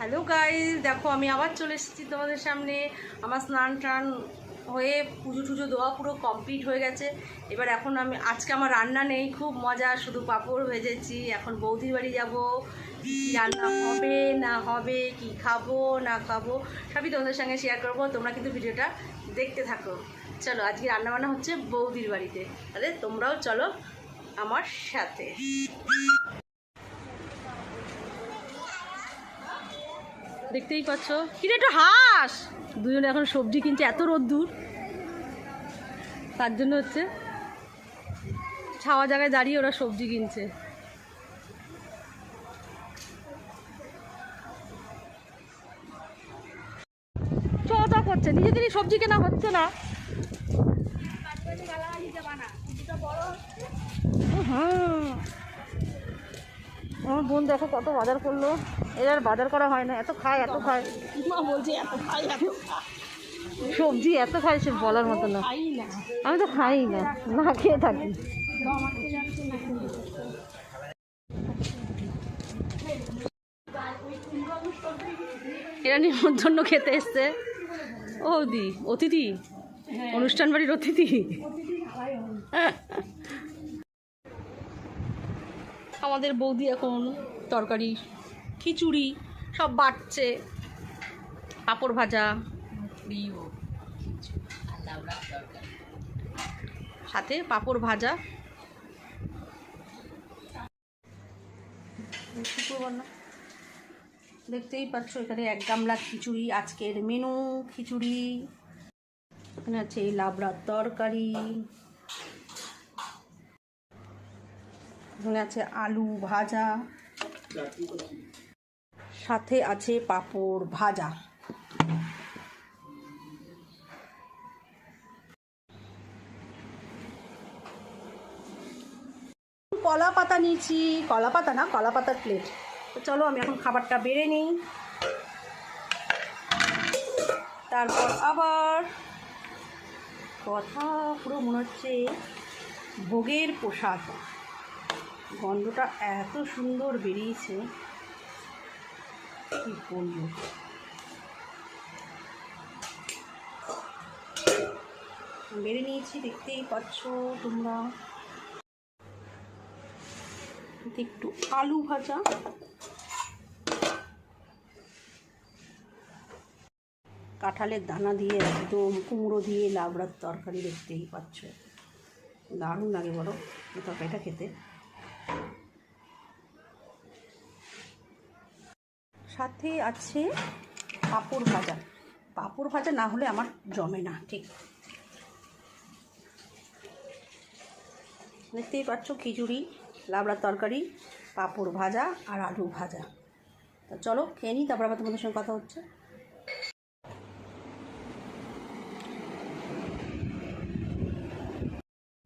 Hello guys দেখো, আমি আবার চলে এসেছি তোমাদের সামনে। আমার স্নান টান হয়ে পুজো টুজো দেওয়া পুরো কমপ্লিট হয়ে গেছে। এবার এখন আমি, আজকে আমার রান্না নেই, খুব মজা। শুধু পাঁপড় ভেজেছি। এখন বৌদির বাড়ি যাব। রান্না হবে, না হবে, কি খাব, না খাব, সবই তোমাদের সঙ্গে শেয়ার করব। তোমরা কিন্তু ভিডিওটা দেখতে থাকো। চলো, আজকে রান্না বান্না হচ্ছে বৌদির বাড়িতে। তাহলে তোমরাও চলো আমার সাথে। দেখতেই পাচ্ছ। কিরে একটু হাস। দুজনে এখন সবজি কিনছে এত রোদ্দুর। তার জন্য হচ্ছে ছাওয়া জায়গায় দাঁড়িয়ে ওরা সবজি কিনছে। চতা করছে নিজেদেরই সবজি কেনা হচ্ছে না। হুম আমার বোন দেখো কত বাজার করল। এর আর বাজার করা হয় না এত খায় এত খায়। মা বলছে এত খাই এত সবজি এত খায় সে বলার মতো না। না। আমি তো খাই না না খেয়ে থাকি। এরা নিমন্ত্রণ খেতে এসছে। ও দি অতিথি। অনুষ্ঠান বাড়ির অতিথি। আমাদের বৌদি এখন তরকারি, খিচুড়ি, সব বাটছে, পাঁপড় ভাজা সাথে পাঁপড় ভাজা। দেখতেই পাচ্ছ, এখানে এক গামলা খিচুড়ি, আজকের মেনু খিচুড়ি। এখানে আছে এই লাবড়ার তরকারি। এখানে আছে আলু ভাজা। সাথে আছে পাঁপড় ভাজা। কলা পাতা নিয়েছি। কলা পাতা না, কলা পাতার প্লেট তো চলো আমি এখন খাবারটা বেড়ে নিই। তারপর আবার কথা পুরো মনে হচ্ছে ভোগের পোশাক গন্ধটা এত সুন্দর বেরিয়েছে। কি বলব? বেড়ে নিয়েছি, দেখতেই পাচ্ছ তোমরা। একটু আলু ভাজা। কাঁঠালের দানা দিয়ে একদম কুমড়ো দিয়ে লাবড়ার তরকারি দেখতেই পাচ্ছ। দারুণ লাগে বলো তরকারিটা খেতে। সাথে আছে পাঁপড় ভাজা। পাঁপড় ভাজা না হলে আমার জমে না, ঠিক। দেখতেই পাচ্ছ খিচুড়ি, লাবড়ার তরকারি, পাঁপড় ভাজা আর আলু ভাজা। তো চলো খেয়ে নিই, তারপর আবার তোমাদের সঙ্গে কথা হচ্ছে।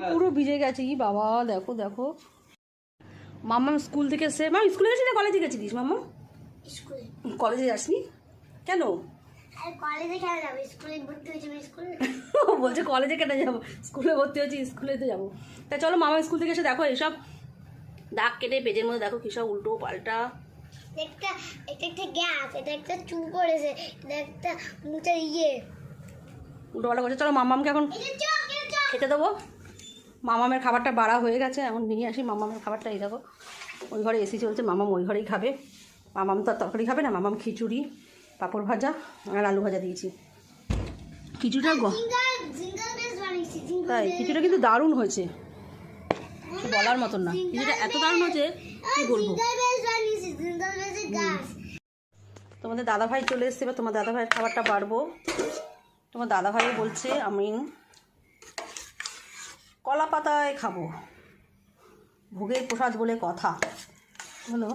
পুরো ভিজে গেছে কি বাবা, দেখো দেখো। মাম্মা স্কুল থেকে এসে মাম স্কুলে গেছিস না কলেজে গেছিলিস মাম্মা কলেজে যাসনি? কেন? কলেজে কেন যাব? স্কুলে ভর্তি হয়েছে স্কুলে? ও বলছে কলেজে কেটে যাব? স্কুলে ভর্তি হয়েছি স্কুলে তো যাব। তা চলো মামা স্কুল থেকে এসে দেখো এইসব। দাগ কেটে পেজের মধ্যে দেখো কী সব উল্টো পাল্টা। একটা এটা একটা গ্যাস এটা একটা চুল পড়েছে এটা একটা মুচার ইয়ে। উল্টো পাল্টা করছে। চলো মামামকে এখন খেতে দেবো। মামামের খাবারটা বাড়া হয়ে গেছে এখন নিয়ে আসি। মামামের খাবারটা এই দেখো। ওই ঘরে এসি চলছে মামাম ওই ঘরেই খাবে। মামাম তো তরকারি খাবে না, মামাম খিচুড়ি, পাঁপড় ভাজা আর আলু ভাজা দিয়েছি। খিচুড়িটা তাই, খিচুড়িটা কিন্তু দারুণ হয়েছে। বলার মতন না। খিচুড়িটা এত দারুণ হয়েছে, কী বলব? তোমাদের দাদাভাই চলে এসছে, এবার তোমার দাদাভাইয়ের খাবারটা বাড়বো। তোমার দাদাভাই বলছে, আমি কলা পাতায় খাব। ভোগের প্রসাদ বলে কথা। হলো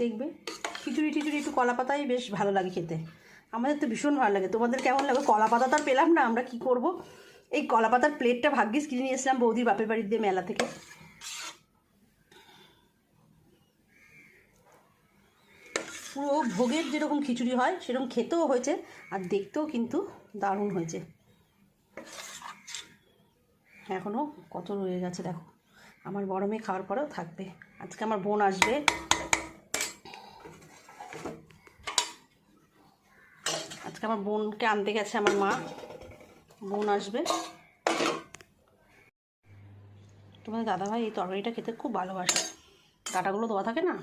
দেখবে? খিচুড়ি টিচুড়ি একটু কলা পাতাই বেশ ভালো লাগে খেতে। আমাদের তো ভীষণ ভালো লাগে। তোমাদের কেমন লাগে? কলা পাতা তো আর পেলাম না, আমরা কি করব? এই কলা পাতার প্লেটটা ভাগ্যিস কিনে নিয়ে এসলাম বৌদির বাপের বাড়ির দিয়ে মেলা থেকে। পুরো ভোগের যেরকম খিচুড়ি হয়, সেরকম খেতেও হয়েছে, আর দেখতেও কিন্তু দারুণ হয়েছে। এখনও কত রয়ে গেছে, দেখো। আমার বড় মেয়ে খাওয়ার পরেও থাকবে। আজকে আমার বোন আসবে। আজকে আমার বোনকে আনতে গেছে আমার মা। বোন আসবে। তোমাদের দাদাভাই এই তরকারিটা খেতে খুব ভালোবাসে। ডাটাগুলো দেওয়া থাকে না?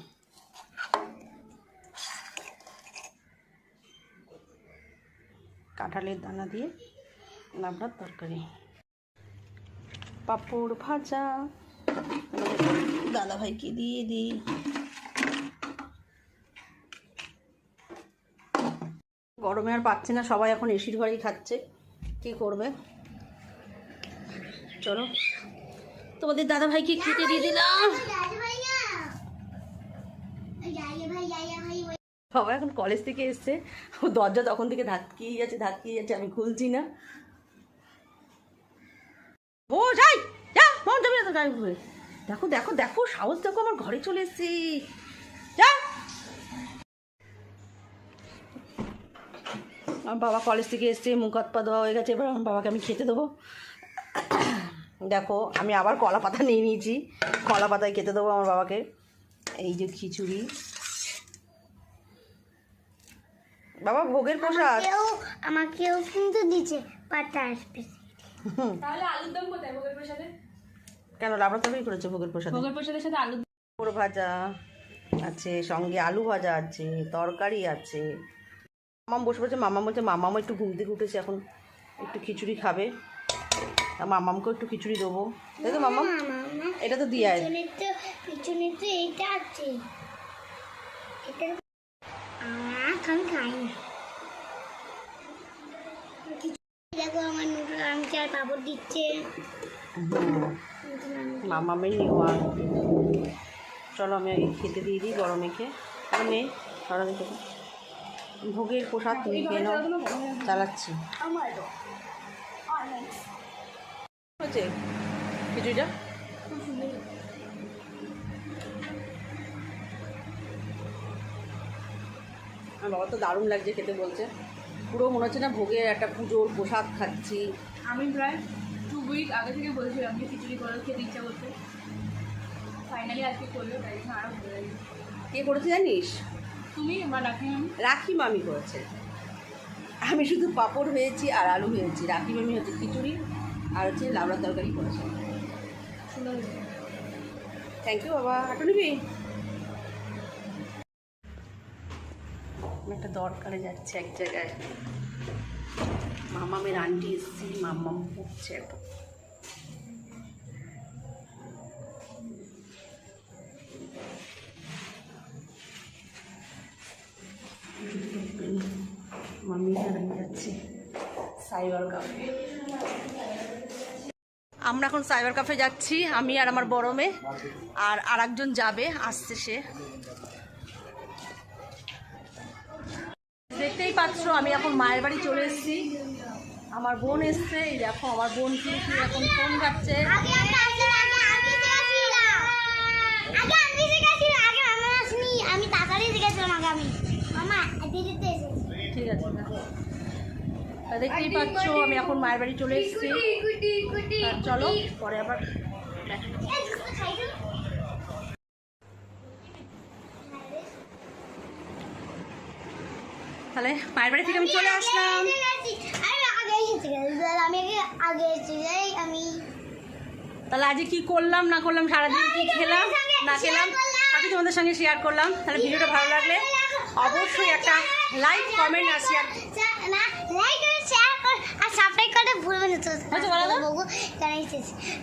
কাঁঠালের দানা দিয়ে লাবড়ার তরকারি। পাঁপড় ভাজা। দাদা ভাইকে দিয়ে দিই। গরমে আর পাচ্ছে না, সবাই এখন এসির ঘরেই খাচ্ছে। কি করবে? চলো। তোমাদের দাদা ভাইকে খেতে দিয়ে দিলাম। বাবা এখন কলেজ থেকে এসছে। ও দরজা তখন থেকে ধাক্কিয়ে যাচ্ছে ধাক্কিয়ে যাচ্ছে, আমি খুলছি না। ও, যাই! যা, মন যাবে না তো দেখো দেখো দেখো, সাহস, দেখো, আমার ঘরে চলে এসছি। আমার বাবা কলেজ থেকে এসছে মুখ হাত পা দেওয়া হয়ে গেছে এবার আমার বাবাকে আমি খেতে দেবো। দেখো আমি আবার কলা পাতা নিয়ে নিয়েছি। কলা পাতায় খেতে দেবো আমার বাবাকে। এই যে খিচুড়ি। বাবা ভোগের প্রসাদ? আমাকেও আমাকেও কিন্তু দিচ্ছে পাতা আসবে। তাহলে আলুর দম কোথায় ভোগের প্রসাদে? কেন লাবড়া তরকারি করেছে ভোগের প্রসাদ? ভোগের প্রসাদের সাথে আলু ভাজা আছে সঙ্গে আলু ভাজা আছে তরকারি আছে মামাম বসে বসে মামা বলছে মামাম একটু ঘুম থেকে উঠেছে এখন একটু খিচুড়ি খাবে। মামামকেও একটু খিচুড়ি দেবো। তাই তো মামাম? এটা তো দিয়ে দেখো আমার নুডল আনছে আর পাপড় দিচ্ছে। মামামের নেওয়া। চলো আমি আগে খেতে দিয়ে দিই গরমে খেয়ে। মেয়ে খেতে। ভোগের প্রসাদ নাও চালাচ্ছি। খিচুড়িটা? আমার বাবা তো দারুণ লাগছে খেতে বলছে। পুরো মনে হচ্ছে না ভোগের একটা পুজোর প্রসাদ খাচ্ছি। আমি প্রায় টু উইক আগে থেকে বলছিলাম যে খিচুড়ি করে খেতে ইচ্ছা করতে ফাইনালি আজকে করল তাই জন্য আরও ভালো লাগে কে করেছে জানিস? তুমি বা রাখি মামি? করেছে। আমি শুধু পাঁপড় হয়েছি আর আলু হয়েছি। রাখি মামি হচ্ছে খিচুড়ি আর হচ্ছে লাবড়া তরকারি করেছে। থ্যাংক ইউ বাবা। হাঁটু নিবি? একটা দরকারে যাচ্ছে এক জায়গায়। মামামের আন্টি এসছি মাম্মাম পড়ছে এত মামি আমি যাচ্ছি সাইবার কাফে আমরা এখন সাইবার কাফে যাচ্ছি, আমি আর আমার বড় মেয়ে, আর আর একজন যাবে, আসছে সে। দেখতেই পাচ্ছ, আমি এখন মায়ের বাড়ি চলে এসেছি। আমার বোন এসছে, এই দেখো, আমার বোন কিন্তু এখন ফোন যাচ্ছে আগে আমি আসলাম, আগে আমি শিখেছিলাম। আগে আমি শিখেছিলাম, আগে মামা আসেনি। আমি তাড়াতাড়ি শিখেছিলাম আগে আমি মামা দিদিতে এসেছি ঠিক আছে তা দেখতেই পাচ্ছ, আমি এখন মায়ের বাড়ি চলে এসেছি। চলো, পরে আবার। তাহলে মায়ের বাড়ি থেকে আমি চলে আসলাম। তাহলে আজকে কি করলাম, না করলাম, সারাদিন কি খেলাম, না খেলাম আমি তোমাদের সঙ্গে শেয়ার করলাম। তাহলে ভিডিওটা ভালো লাগলে অবশ্যই একটা লাইক কমেন্ট আর শেয়ার লাইক শেয়ার কর আর সাবস্ক্রাইব করতে ভুলবেন না তো। আচ্ছা,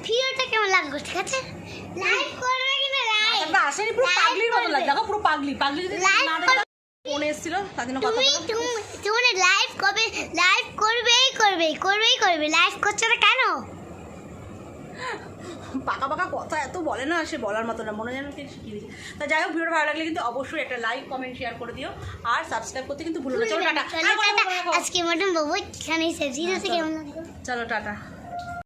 ভিডিওটা কেমন লাগল ঠিক আছে? লাইক করবে কিনা লাইক আসেনি পুরো পাগলির মতো লাগে দেখো পুরো পাগলি। পাগলি যদি না ফোন এসেছিল তার জন্য কথা তুমি তুমি তুমি লাইভ কবে লাইভ করবেই করবে করবেই করবে। লাইভ করছ না কেন? পাকা পাকা কথা এত বলে না সে বলার মতো না মনে যেন কি শিখিয়ে দিয়েছে। তা যাই হোক ভিডিও ভালো লাগলে কিন্তু অবশ্যই একটা লাইক কমেন্ট শেয়ার করে দিও। আর সাবস্ক্রাইব করতে কিন্তু ভুলো না। চলো টাটা। আজকে মতন বাবু এখানেই শেষ। কেমন চলো টাটা।